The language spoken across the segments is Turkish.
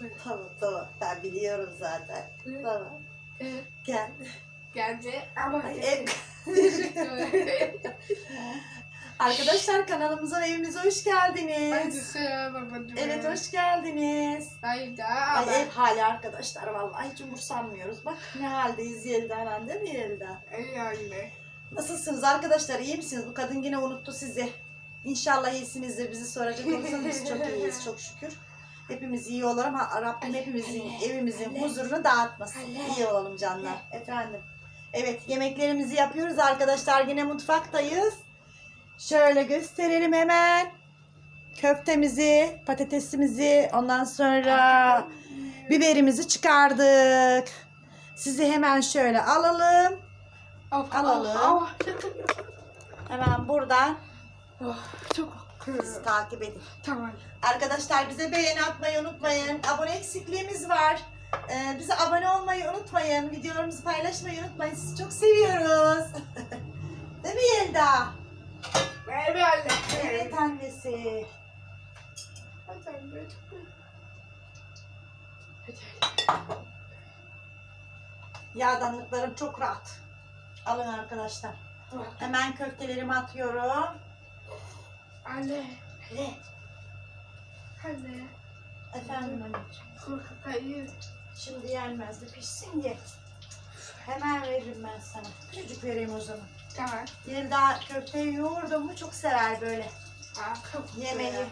Tamam tamam ben biliyorum zaten. Tamam Evet, gel. Geldi ama ederim. Arkadaşlar kanalımıza ve evimize hoş geldiniz. Evet hoş geldiniz. Hayır da Ay ev hali arkadaşlar vallahi hiç umursanmıyoruz. Bak ne haldeyiz Yelda anan değil mi Yelda? Ay anne. Nasılsınız arkadaşlar iyi misiniz? Bu kadın yine unuttu sizi. İnşallah iyisinizdir. Bizi soracak olursanız biz çok iyiyiz çok şükür. Hepimiz iyi olalım. Ha, Rabbim hepimizin evimizin huzurunu dağıtmasın. İyi olalım canlar. Efendim. Evet yemeklerimizi yapıyoruz arkadaşlar. Yine mutfaktayız. Şöyle gösterelim hemen. Köftemizi, patatesimizi, ondan sonra biberimizi çıkardık. Sizi hemen şöyle alalım. Of, Alalım. of, of. Hemen buradan Oh, çok bizi takip edin. Tamam. Arkadaşlar bize beğeni atmayı unutmayın. Abone eksikliğimiz var. Ee, bize abone olmayı unutmayın. Videolarımızı paylaşmayı unutmayın. Sizi çok seviyoruz. Değil mi Yelda? Bir anne. Evet annesi. Hadi anne. Yağdanlıklarım çok rahat. Alın arkadaşlar. Hemen köftelerimi atıyorum. Anne. Ne? Anne. Efendim anneciğim. Şimdi yenmez de pişsin ye. Hemen veririm ben sana. Küçücük vereyim o zaman. Tamam. Yelda köfteyi yoğurdum mu çok sever böyle Aa, çok yemeği. güzel.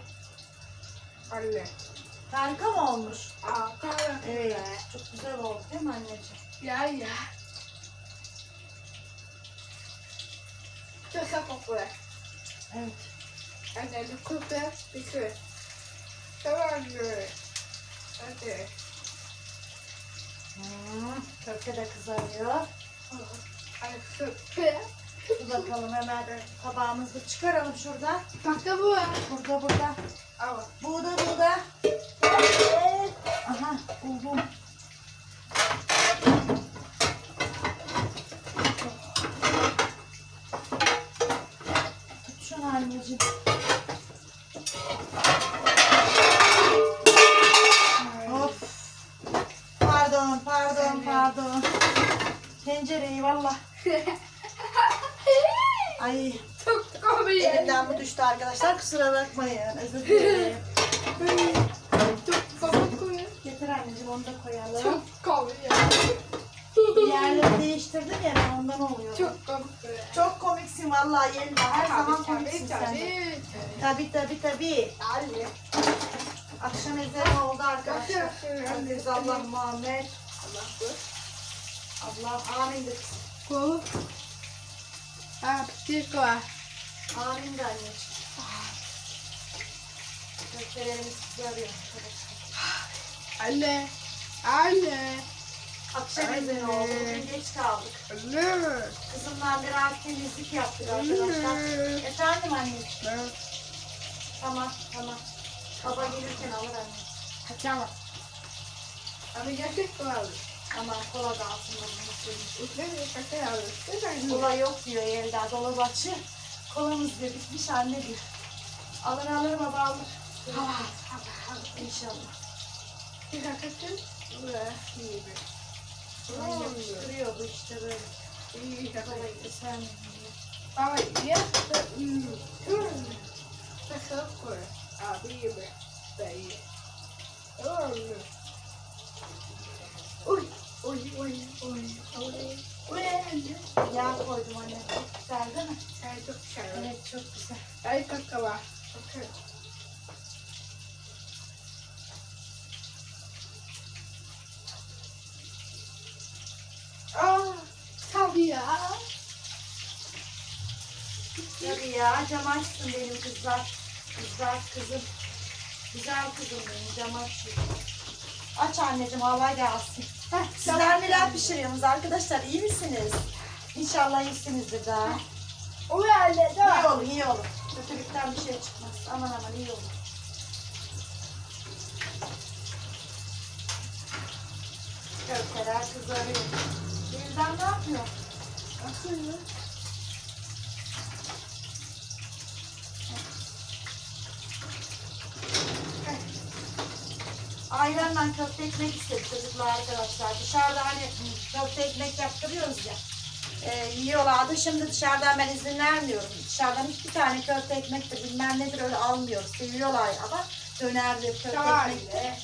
Anne. Harika mı olmuş? Aa, tamam. Evet. Çok güzel oldu değil mi anneciğim? Ya ya. Çok kokulu. Evet. Anne bir kutu bir kutu. Tamam mı? Hadi. Hmm, köfte de kızarıyor. Ay kutu. Dur bakalım hemen tabağımızı çıkaralım şurada. Bak da bu. Burada burada. Ama. Burada burada. Evet. Aha buldum. Tut şunu anneciğim. Of. Pardon, pardon, pardon. Tencereyi valla. Ay Çok komik. elimden bu düştü arkadaşlar. Kusura bakmayın. Özür dilerim. Çok komik. Getir anneciğim onu da koyalım. Çok komik. Yerleri değiştirdim ya ben ondan oluyor. Çok, Çok komik. çok komiksin vallahi Yelda. Her zaman komiksin sen. de. tabii. Tabii tabii tabii. Anne. Akşam ezanı oldu arkadaşlar. Aziz Allah Muhammed. Allah Allah amin de kızım. bu. Ha, pişir var. Amin de anneciğim. Kızarıyor arkadaşlar. Anne. Anne. Akşam ezanı oldu. Bugün geç kaldık. Anne. Kızımla biraz temizlik yaptık arkadaşlar. Efendim anneciğim. Tamam tamam. Baba gelirken alır anne. Tamam. Ama gerçek var. Aman kola da altında bulunsun. Ne şaka alır. Kola yok diyor Yelda. Dolabı açı. Kolamız diyor bitmiş anne diyor. Alır alır baba alır. Tamam. İnşallah. Bir dakika. Ve iyi bir. Bu işte böyle. İyi. Kolayı sen Ama ya. Takıl koy. Abi iyi bir. Dayı. Oğlum. Uy. Uy uy uy. Uy. Uy anne. yağ koydum anne. Çok güzel değil mi? Sen çok güzel. Evet çok güzel. Ay kaka var. Bakın. Aa, tabii ya. Tabii ya cam açsın benim kızlar. Kızlar kızım. Güzel kızım benim cam. Aç anneciğim hava gelsin. Heh, sizler neler pişiriyorsunuz arkadaşlar iyi misiniz? İnşallah iyisinizdir daha. O anne İyi tamam. olur, iyi olur. Kötülükten bir şey çıkmaz. Aman aman iyi olur. Köfteler kızarıyor. Birden ne yapıyor? Bakın ayranla köfte ekmek istedi çocuklar arkadaşlar. Dışarıda hani köfte ekmek yaptırıyoruz ya. E, yiyorlardı. Şimdi dışarıdan ben izin vermiyorum. Dışarıdan hiçbir tane köfte ekmektir bilmem nedir öyle almıyoruz. Seviyorlar ama dönerdir, köfte ekmektir. Şöyle.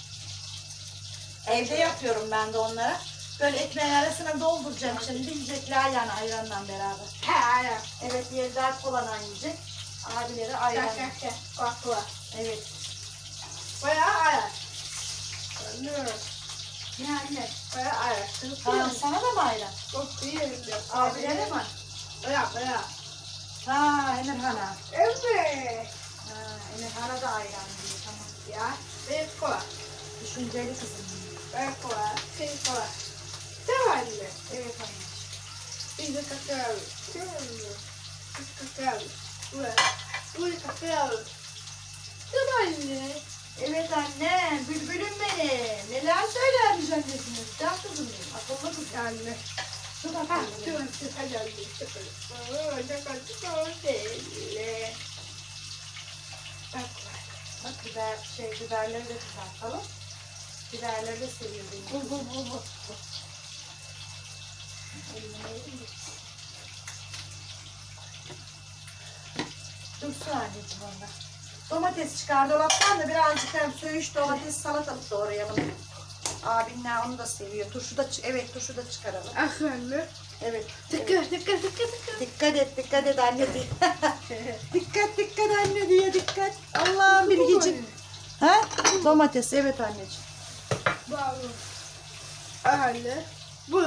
Evde yapıyorum ben de onlara. Böyle ekmeğin arasına dolduracağım şimdi. Yiyecekler yani ayranla beraber. Ha, ya. Evet diğerler kolana yiyecek. Abileri ayran. Gel, gel, gel. Bak, bak. Evet. Bayağı ayak. Yani bayağı ayak. Ha, sana da mı ayran? Çok iyi. Abilere mi? Bayağı bayağı. Ha Emirhan'a. Evet. Ha Emirhan'a da ayran diyor tamam. Ya. Benim kola. Düşünceli kızım. Ben kola. Senin kola. Mi anne? Evet anne. Biz de kakao. Değil mi? Biz kakao. Bu. Bu da kakao. Değil mi anne? Evet anne, bülbülüm benim. Neler söylermiş annesiniz? Can kızım benim, akıllı kız. Anne. Çok akıllı dur, dur. Sıfır. Aa, ne kadar çok değil. Bak, bak. Biber, şey, biberleri de kızartalım. Biberleri de seviyor benim. Bu, bu, bu, bu. De. Dursun anneciğim onda. Domates çıkar dolaptan da birazcık hem söğüş domates salatalık doğrayalım. Abinler onu da seviyor. Turşu da çı- evet turşu da çıkaralım. Ah anne. Evet. evet. Tıkır, tıkır, tıkır, tıkır. Dikkat et dikkat et anne diye. dikkat dikkat anne diye dikkat. Allah'ım bilgicim. Ha? Domates evet anneciğim. Bravo. Anne. Bu.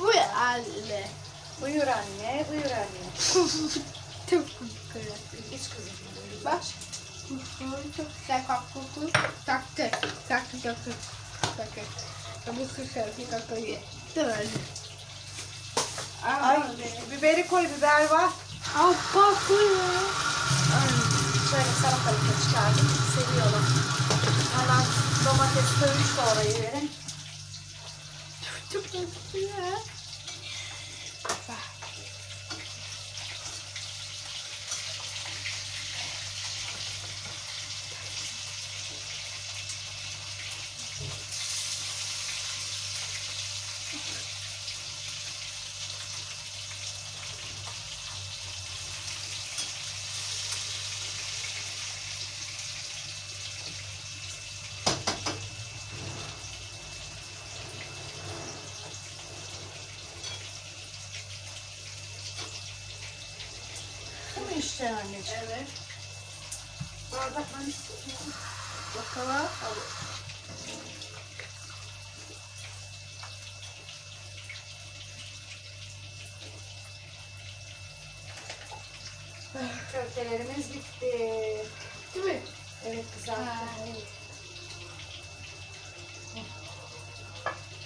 Bu anne. Buyur anne buyur anne. Çok güzel. Hiç kızım. Bak. Çok güzel kokuyor. Taktı. Taktı, taktı. Taktı. Bu kokuyor. Değil mi? Ay biberi koy biber var. Al kokuyor. Şöyle salatalık da çıkardım. Seviyorlar. Hemen domates söğüş de orayı verin. Çok güzel. Bu mu işte anneciğim? Evet. Bardakları istiyorum. Bakalım. Köftelerimiz bitti. Değil mi? Evet kızarttım. Ha.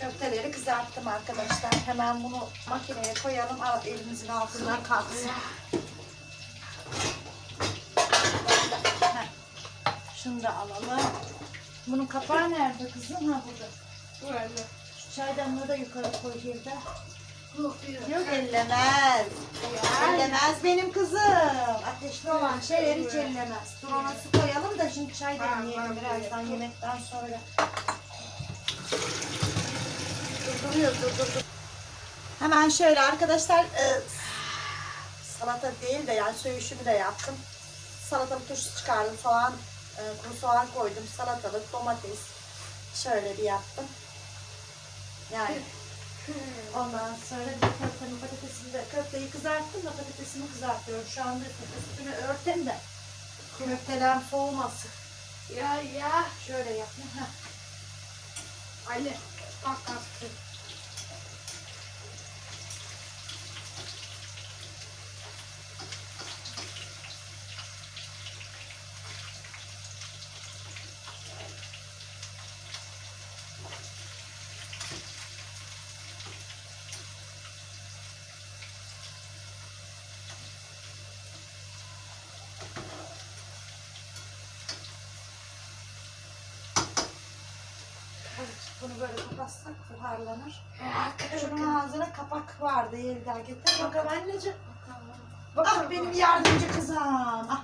Köfteleri kızarttım arkadaşlar. Hemen bunu makineye koyalım. Al, elimizin altından kalksın. Şunu da alalım. Bunun kapağı nerede kızım? Ha burada. Bu anne. Şu çaydanlığı da yukarı koy bir de. Kokuyor. Yok ellemez. Yani. Ellemez benim kızım. Ateşli olan şeyler hiç ellemez. Dur ona su koyalım da şimdi çay demleyelim birazdan yemekten sonra. Durduruyor dur dur dur. Hemen şöyle arkadaşlar e, salata değil de yani söğüşümü de yaptım. Salatalık turşusu çıkardım soğan, e, kuru soğan koydum, salatalık, domates. Şöyle bir yaptım. Yani Ondan sonra bir köftenin patatesini de köfteyi kızarttım da patatesini kızartıyorum. Şu anda üstünü örtem de köfteler soğumasın. Ya ya. Şöyle yapayım. Anne. Bak kalktı. Evet, bunu böyle kapatsak buharlanır. Şunun ağzına kapak vardı Yelda getir. Bakalım anneciğim. Ah benim yardımcı kızım. Ah,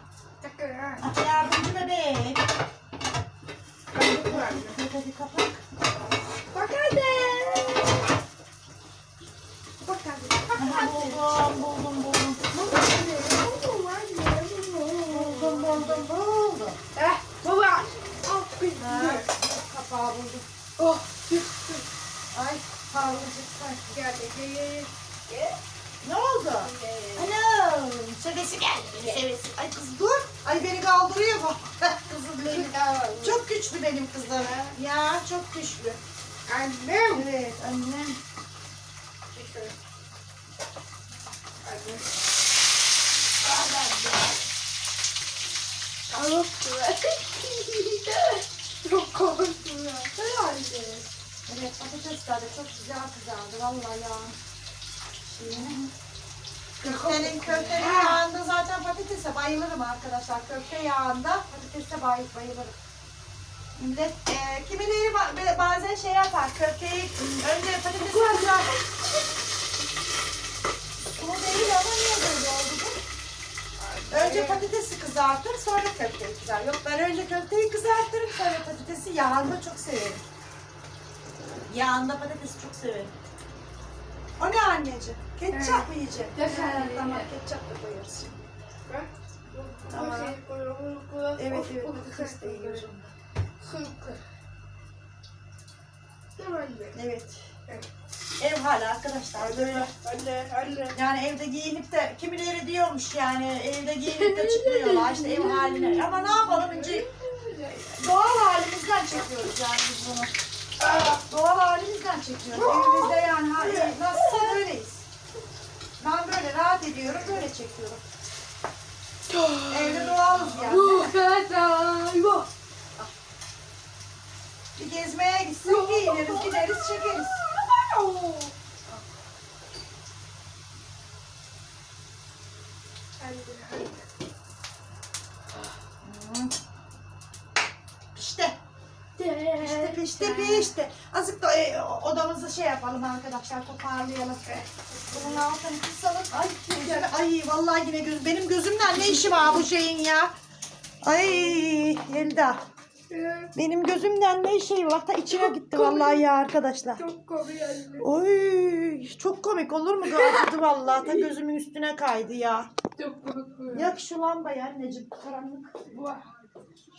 ah yardımcı bebeğim. anne. Hadi kapak. Bak hadi. Bak hadi. Aha, buldum buldum buldum. Buldum. Buldum buldum. Eh, baba. Al bitti. kapağı buldum. Oh, bitti. Ay parlayacak sanki. Geldi. Gel. Gel. Ne oldu? Anam sevesi geldi. Sevesi. Ay kız dur. Ay beni kaldırıyor bu. Kızım benim. Çok güçlü benim kızım. Ya çok güçlü. Annem. Evet annem. Çok korktum ya. Herhalde. Evet patatesler de çok güzel kızardı vallahi ya. Şimdi Köftenin, köftenin yağında zaten patatese bayılırım arkadaşlar. Köfte yağında patatese bay, bayılırım. Millet, e, kimileri ba- bazen şey yapar, köfteyi önce patatesi kızartır. Bu değil ama niye böyle oldu bu? Önce patatesi kızartır, sonra köfteyi kızar. Yok ben önce köfteyi kızartırım, sonra patatesi yağında çok severim. Yağında patatesi çok severim. O ne anneciğim? Ketçap mı yiyecek? Yiyecek. Tamam, ketçap da koyarız. Tamam. Evet evet, patates de yiyorum. Evet. Evet. Ev hala arkadaşlar böyle. Anne, anne. Yani evde giyinip de kimileri diyormuş yani evde giyinip de çıkmıyorlar işte ev haline. Ama ne yapalım önce doğal halimizden çekiyoruz yani biz bunu. Doğal halimizden çekiyoruz. Evimizde yani ha- nasılsa böyleyiz. Ben böyle rahat ediyorum, böyle çekiyorum. Evde doğalız yani. Bu kadar. Bu. Bir gezmeye gitsek giyiniriz, gideriz, çekeriz. Pişti. Azıcık da e, odamızı şey yapalım arkadaşlar, toparlayalım. Bunun altını kısalım. Ay, güzel. Ay vallahi yine göz, benim gözümden ne işi var bu şeyin ya? Ay Elda. Benim gözümden ne işi var? Bak da içine gitti vallahi ya arkadaşlar. Çok komik anne. Oy çok komik olur mu? Gördü vallahi. Ta gözümün üstüne kaydı ya. Çok komik. Yak şu lambayı anneciğim. Karanlık. Bu.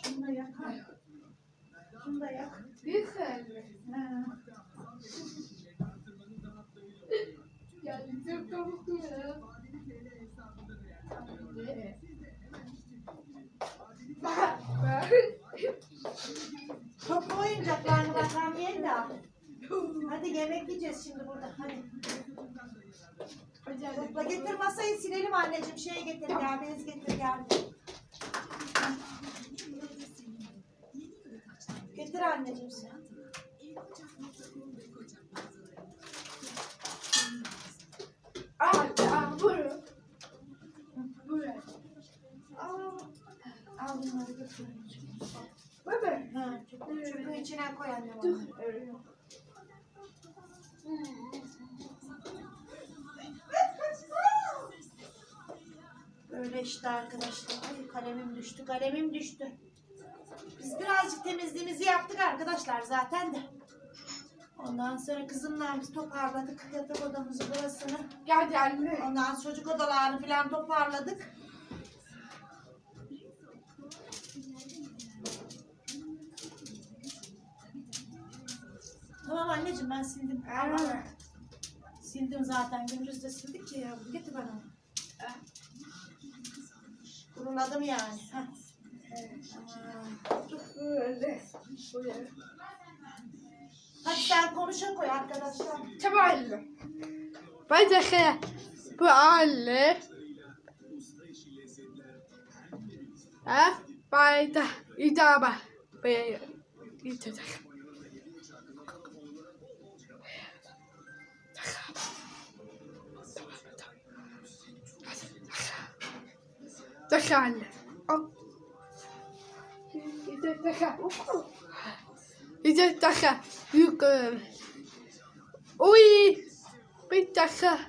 Şunu da yak. Şunu da yak. Güzel mi? Ha. Yani çok komik ya. Toplu oyuncaklarını bakalım Yelda. Hadi yemek yiyeceğiz şimdi burada. Hadi. Topla getir masayı silelim anneciğim. Şeye getir gel. Bez getir gel. Getir anneciğim sen. Al, al, buyurun. Buyurun. Al. Al bunları götür. Ha, çöpü, çöpü içine koy. Öyle yok. Böyle işte arkadaşlar. Ay kalemim düştü, kalemim düştü. Birazcık temizliğimizi yaptık arkadaşlar zaten de. Ondan sonra kızımla biz toparladık yatak odamızı burasını. Geldi anne. Ondan sonra çocuk odalarını falan toparladık. Tamam anneciğim ben sildim. Anne. Sildim zaten. Gündüz de sildik ki ya. Getir bana. Kuruladım yani. Heh. Hadi sen konuşa koy arkadaşlar. Tamam anne. Ben de şey, bu anne. Ha? Ben de idame. Ben gidecek. Dakika anne. Al. Bir dakika. Bir dakika. Dakika.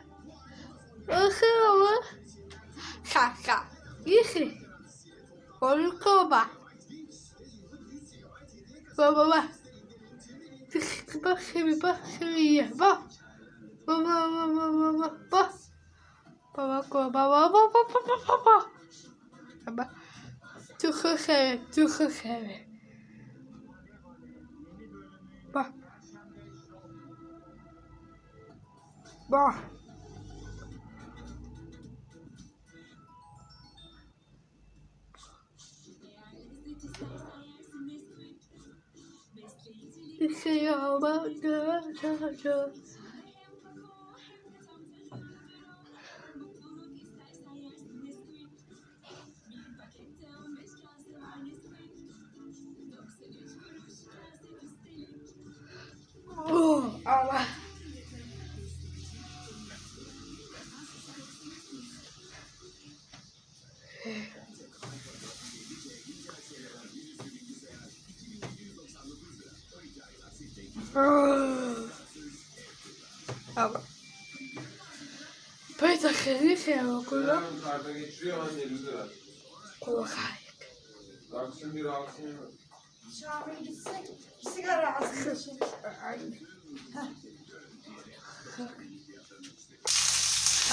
Bakın Kaka. İyi. Onu kova. Baba bak. Bak şimdi bak şimdi. Bak. Baba baba baba bak. Baba baba baba baba baba baba. Çok sever, çok sever. Bak. Bak. Bir şey olmadı. Allah. Allah. Păi să se acolo. Karta geçiriyor anne 50 lira. Kolay. Aksın bir aksın. Şamil gitsin. Sigara alsın.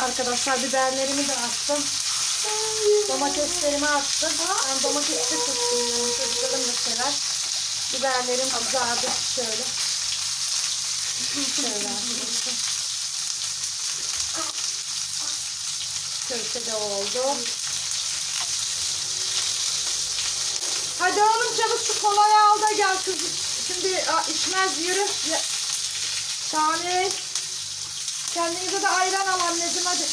Arkadaşlar biberlerimi de attım. Domateslerimi attım. Ben domatesli tuttum. Çocuklarım da sever. Biberlerim kızardı şöyle. Şöyle arkadaşlar. Köfte de oldu. Hadi oğlum çabuk şu kolayı al da gel kızım. Şimdi içmez yürü. Şamil. Kendinize de ayran al anneciğim hadi.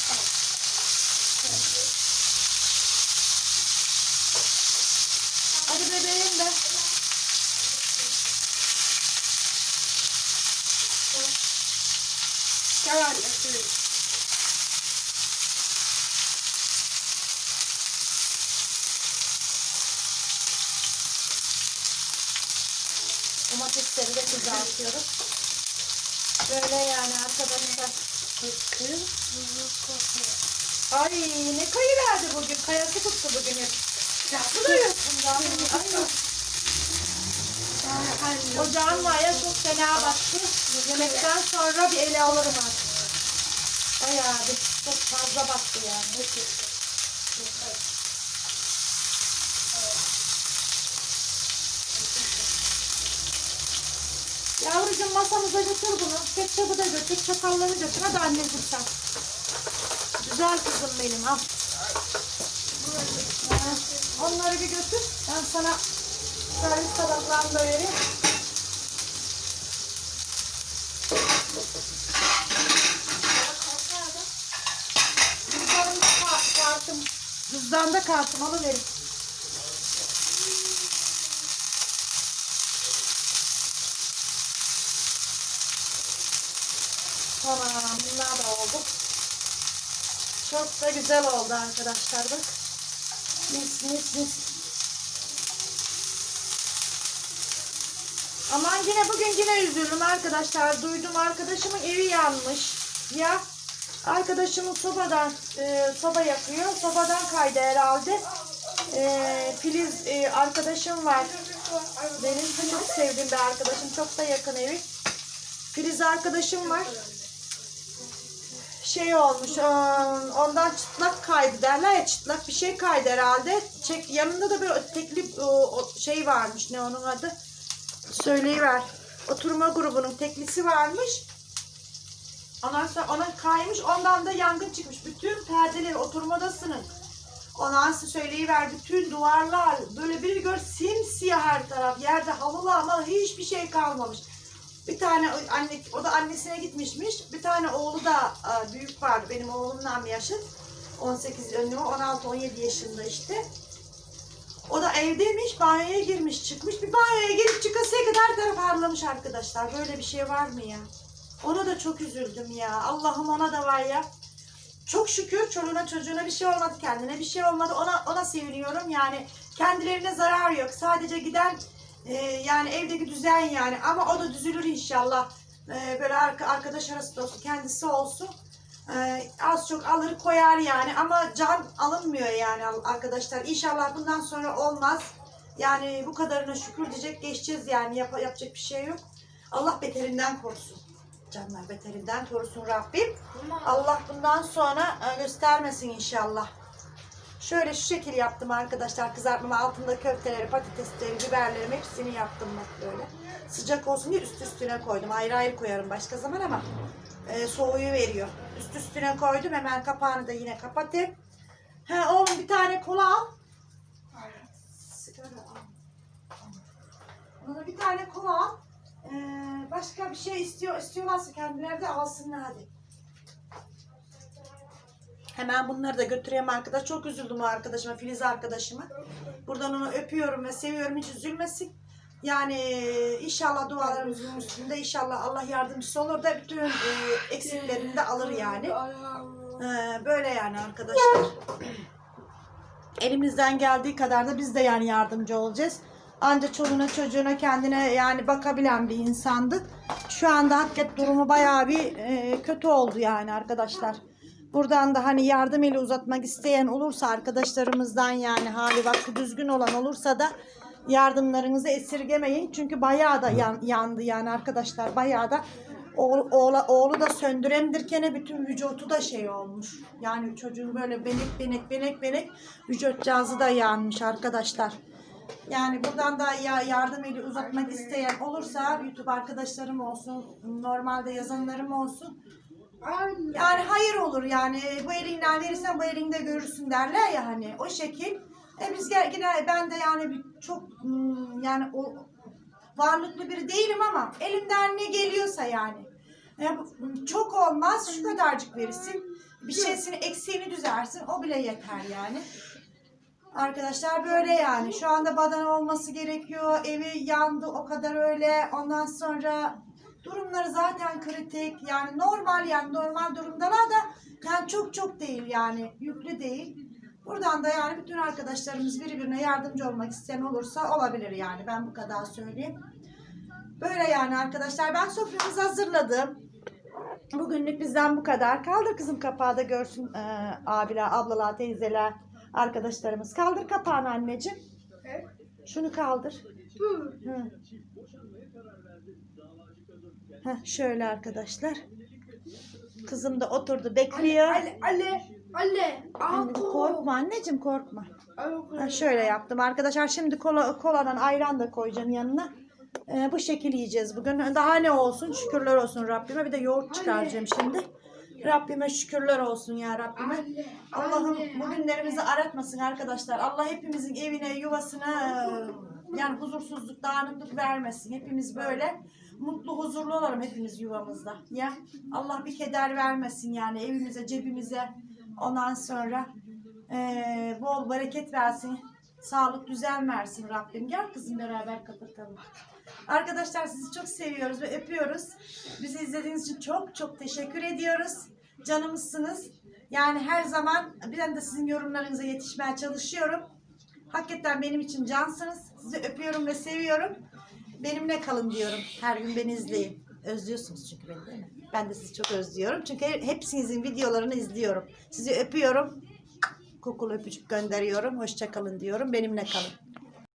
Hadi bebeğim de. Gel şuraya. Domatesleri de kızartıyoruz. Böyle yani arkadaşlar. Bakın. Ay ne kayı verdi bugün. Kayası tuttu bugün hep. Bu da yok bundan. Ay, Anne. Ocağın var ya çok fena battı. Yemekten sonra bir ele alırım artık. Bayağı bir çok fazla battı yani. Yavrucuğum masamıza götür bunu. Ketçabı da götür, çatalları götür. Hadi anneciğim sen. Güzel kızım benim al. Onları bir götür. Ben sana servis tabaklarını da vereyim. Cüzdanda kartım alıverin. Tamam bunlar da oldu. Çok da güzel oldu arkadaşlar bak. Mis mis mis. Aman yine bugün yine üzüldüm arkadaşlar. Duydum arkadaşımın evi yanmış. Ya arkadaşımın sobadan e, soba yakıyor. Sobadan kaydı herhalde. E, Filiz e, arkadaşım var. Benim çok sevdiğim bir arkadaşım. Çok da yakın evi. Filiz arkadaşım var. Şey olmuş. e, Ondan çıtlak kaydı derler ya çıtlak bir şey kaydı herhalde. Çek, yanında da bir tekli şey varmış. Ne onun adı? Söyleyiver. Oturma grubunun teklisi varmış. Ondan sonra ona kaymış. Ondan da yangın çıkmış. Bütün perdeleri oturmadasının. Ondan sonra söyleyiver. Bütün duvarlar böyle bir gör simsiyah her taraf. Yerde halılı ama hiçbir şey kalmamış. Bir tane anne, o da annesine gitmişmiş. Bir tane oğlu da e, büyük var. Benim oğlumla yaşıt. 18, önlüğü 16-17 yaşında işte. O da evdeymiş, banyoya girmiş, çıkmış. Bir banyoya girip çıkasıya kadar taraf harlamış arkadaşlar. Böyle bir şey var mı ya? Ona da çok üzüldüm ya. Allah'ım ona da var ya. Çok şükür çoluğuna çocuğuna bir şey olmadı, kendine bir şey olmadı. Ona ona seviniyorum. Yani kendilerine zarar yok. Sadece giden e, yani evdeki düzen yani. Ama o da düzülür inşallah. E, böyle arka, arkadaş arası da olsun, kendisi olsun. E, az çok alır koyar yani. Ama can alınmıyor yani arkadaşlar. İnşallah bundan sonra olmaz. Yani bu kadarına şükür diyecek geçeceğiz yani Yap- yapacak bir şey yok. Allah beterinden korusun. Canlar beterinden korusun Rabbim. Allah bundan sonra e, göstermesin inşallah. Şöyle şu şekil yaptım arkadaşlar. Kızartmama altında köfteleri, patatesleri, biberlerimi hepsini yaptım bak böyle. Sıcak olsun diye üst üstüne koydum. Ayrı ayrı koyarım başka zaman ama e, soğuyu veriyor. Üst üstüne koydum. Hemen kapağını da yine kapatayım. Ha, oğlum bir tane kola al. Sigara. Bana bir tane kola al. Ee, başka bir şey istiyor istiyorlarsa kendileri de alsınlar hadi. Hemen bunları da götüreyim arkadaş. Çok üzüldüm o arkadaşıma, Filiz arkadaşıma. Buradan onu öpüyorum ve seviyorum. Hiç üzülmesin. Yani inşallah dualarımızın üstünde inşallah Allah yardımcısı olur da bütün e, eksiklerini de alır yani. Ee, böyle yani arkadaşlar. Elimizden geldiği kadar da biz de yani yardımcı olacağız. Anca çoluğuna çocuğuna kendine yani bakabilen bir insandık. Şu anda hakikaten durumu bayağı bir e, kötü oldu yani arkadaşlar. Buradan da hani yardım eli uzatmak isteyen olursa arkadaşlarımızdan yani hali vakti düzgün olan olursa da yardımlarınızı esirgemeyin. Çünkü bayağı da yan- yandı yani arkadaşlar bayağı da oğlu, oğla, oğlu da söndüremdirkene bütün vücutu da şey olmuş. Yani çocuğun böyle benek benek benek benek vücutcağızı da yanmış arkadaşlar. Yani buradan da ya yardım eli uzatmak isteyen olursa YouTube arkadaşlarım olsun, normalde yazanlarım olsun. Yani hayır olur yani bu elinden verirsen bu elinde görürsün derler ya hani o şekil. E biz yine ben de yani çok hmm, yani o varlıklı biri değilim ama elimden ne geliyorsa yani. E, bu- çok olmaz şu kadarcık verirsin. Bir şeysini eksiğini düzersin o bile yeter yani. Arkadaşlar böyle yani. Şu anda badana olması gerekiyor. Evi yandı o kadar öyle. Ondan sonra durumları zaten kritik. Yani normal yani normal durumdalar da yani çok çok değil yani. Yüklü değil. Buradan da yani bütün arkadaşlarımız birbirine yardımcı olmak isteyen olursa olabilir yani. Ben bu kadar söyleyeyim. Böyle yani arkadaşlar. Ben soframızı hazırladım. Bugünlük bizden bu kadar. Kaldır kızım kapağı da görsün e, abiler, ablalar, teyzeler, arkadaşlarımız. Kaldır kapağını anneciğim. Şunu kaldır. Hı. Heh, şöyle arkadaşlar. Kızım da oturdu bekliyor. Ale, ale, ale. Anne, korkma anneciğim korkma. Ha, şöyle yaptım arkadaşlar. Şimdi kola, koladan ayran da koyacağım yanına. Ee, bu şekil yiyeceğiz bugün. Daha ne olsun şükürler olsun Rabbime. Bir de yoğurt çıkaracağım şimdi. Rabbime şükürler olsun ya Rabbime. Allah'ım bu günlerimizi aratmasın arkadaşlar. Allah hepimizin evine, yuvasına yani huzursuzluk, dağınıklık vermesin. Hepimiz böyle mutlu, huzurlu olalım hepimiz yuvamızda. Ya Allah bir keder vermesin yani evimize, cebimize. Ondan sonra e, bol bereket versin. Sağlık, düzen versin Rabbim. Gel kızım beraber kapatalım. Arkadaşlar sizi çok seviyoruz ve öpüyoruz. Bizi izlediğiniz için çok çok teşekkür ediyoruz. Canımızsınız. Yani her zaman ben de sizin yorumlarınıza yetişmeye çalışıyorum. Hakikaten benim için cansınız. Sizi öpüyorum ve seviyorum. Benimle kalın diyorum. Her gün beni izleyin. Özlüyorsunuz çünkü beni değil mi? Ben de sizi çok özlüyorum. Çünkü hepsinizin videolarını izliyorum. Sizi öpüyorum. Kokulu öpücük gönderiyorum. Hoşça kalın diyorum. Benimle kalın.